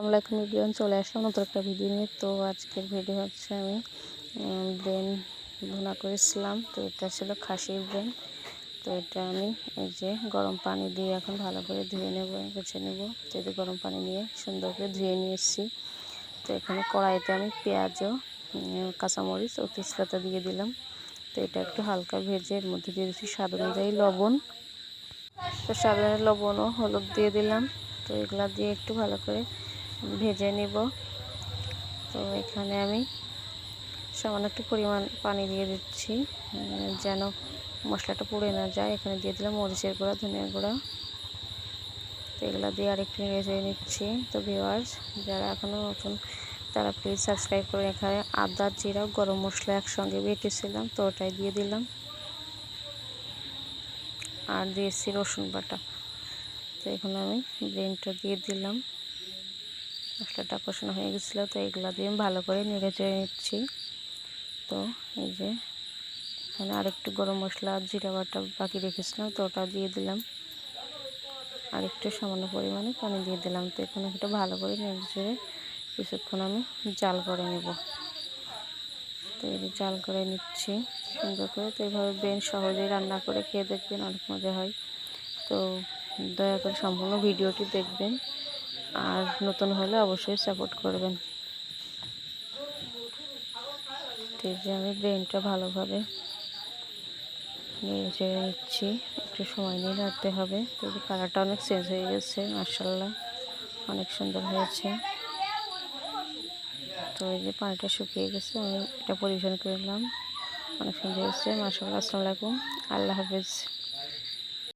আসসালামু আলাইকুম ভিডিও চলে আসলাম নতুন একটা ভিডিও নিয়ে। তো আজকের ভিডিও হচ্ছে আমি ব্রেন ভুনা করেছিলাম। তো এটা ছিল খাসির ব্রেন তো এটা আমি এই যে গরম পানি দিয়ে এখন ভালো করে ধুয়ে নেব গুছে নেব। তো গরম পানি নিয়ে সুন্দর করে ধুয়ে নিয়ে এসেছি তো এখানে কড়াইতে আমি পেঁয়াজও কাঁচামরিচ ও তেজপাতা দিয়ে দিলাম। তো এটা একটু হালকা ভেজে এর মধ্যে দিয়ে দিচ্ছি স্বাদ অনুযায়ী লবণ। তো স্বাদ লবণ ও হলুদ দিয়ে দিলাম। তো এগুলা দিয়ে একটু ভালো করে ভেজে নিব। তো এখানে আমি সামান্য একটু পরিমাণ পানি দিয়ে দিচ্ছি যেন মশলাটা পুড়ে না যায়। এখানে দিয়ে দিলাম মরিচের গুঁড়া ধনিয়া গুঁড়া। তো এগুলো দিয়ে আরেকটু নেড়ে নিচ্ছি। তো ভিওয়ার্স যারা এখনও নতুন, তারা প্লিজ সাবস্ক্রাইব করে এখানে আদা, জিরা, গরম মশলা একসঙ্গে বেটেছিলাম, তো ওটাই দিয়ে দিলাম। আর দিয়েছি রসুন বাটা। তো এখন আমি ব্রেনটা দিয়ে দিলাম। মশলাটা কষানো হয়ে গেছিল, তো এগুলো দিয়ে আমি ভালো করে নেড়ে চেড়ে নিচ্ছি। তো এই যে, এখানে আরেকটু গরম মশলা, জিরা বাটা বাকি রেখেছিলাম, তো ওটা দিয়ে দিলাম। আর একটু সামান্য পরিমাণে পানি দিয়ে দিলাম, তো এখানে একটু ভালো করে নেড়ে চেড়ে কিছুক্ষণ আমি জাল করে নেব। তো এই জাল করে নিচ্ছি সুন্দর করে, তো এইভাবে বেন সহজেই রান্না করে খেয়ে দেখবেন, অনেক মজা হয়। তো দয়া করে সম্পূর্ণ ভিডিওটি দেখবেন। আর নতুন হলে অবশ্যই সাপোর্ট করবেন। যে আমি ব্রেনটা ভালোভাবে নিয়ে নিচ্ছি। একটু সময় নিয়ে রাখতে হবে। তো কালারটা অনেক চেঞ্জ হয়ে গেছে মার্শাল্লাহ অনেক সুন্দর হয়েছে। তো এই যে পানিটা শুকিয়ে গেছে, আমি এটা পরিবেশন করলাম। অনেক সুন্দর হয়েছে মার্শাল্লাহ আসসালামু আলাইকুম। আল্লাহ হাফিজ।